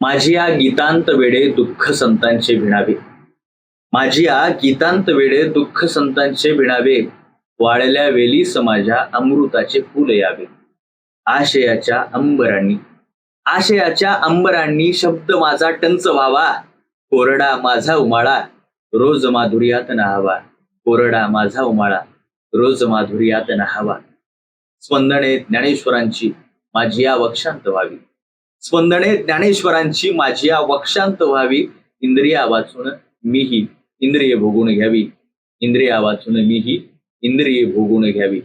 माझी या गीतांत वेडे दुःख संतांचे भिणावे माझी या गीतांत वेडे दुःख संतांचे भिणावे वाळल्या वेली समाजा अमृताचे फुल यावे. आशयाच्या अंबरांनी. आशयाच्या अंबरांनी शब्द माझा टंच व्हावा. कोरडा माझा उमाळा रोज माधुर्यात नहावा. कोरडा माझा उमाळा रोज माधुर्यात नहावा. स्पंदने ज्ञानेश्वरांची माझी या वक्षांत व्हावी. स्पंदने ज्ञानेश्वरांची माझी वक्षांत व्हावी. इंद्रिया वाचून मीही इंद्रिय भोगून घ्यावी. इंद्रिया वाचून मीही इंद्रिय भोगून घ्यावी.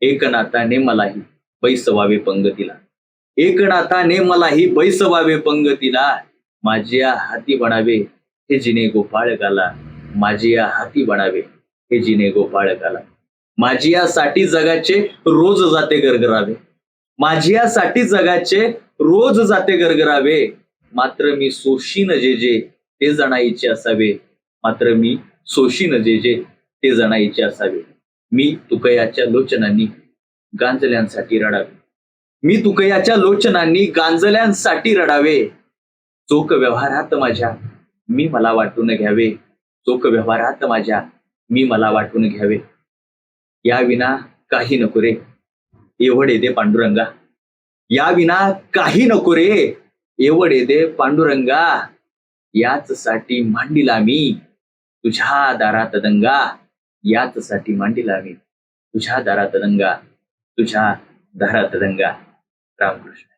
एकनाथाने मलाही बैसवावे पंगतीला. एकनाथाने मलाही बैसवावे पंगतीला. माझ्या हाती बनावे हे जिने गोपाळ गाला. माझ्या हाती बनावे हे जिने गोपाळ गाला. माझियासाठी जगाचे रोज जाते गरगरावे. माझियासाठी जगाचे रोज जाते गरगरावे. मात्र मी सोशीन जे जे ते जणाईचे असावे. मात्र मी सोशीन जे जे ते जणाईचे असावे. मी तुकयाच्या लोचनांनी गांजल्यांसाठी रडावे. मी तुकयाच्या लोचनांनी गांजल्यांसाठी रडावे. चोख व्यवहारात माझ्या मी मला वाटून घ्यावे. चोख व्यवहारात माझ्या मी मला वाटून घ्यावे. याविना काही नको रे. एवढे दे पांडुरंगा. या विना काही नको रे. एवढे दे पांडुरंगा. याच साठी मांडिला मी तुझ्या दारात दंगा. याच साठी मांडिला मी तुझ्या दारात दंगा. तुझ्या दारात दंगा. रामकृष्ण.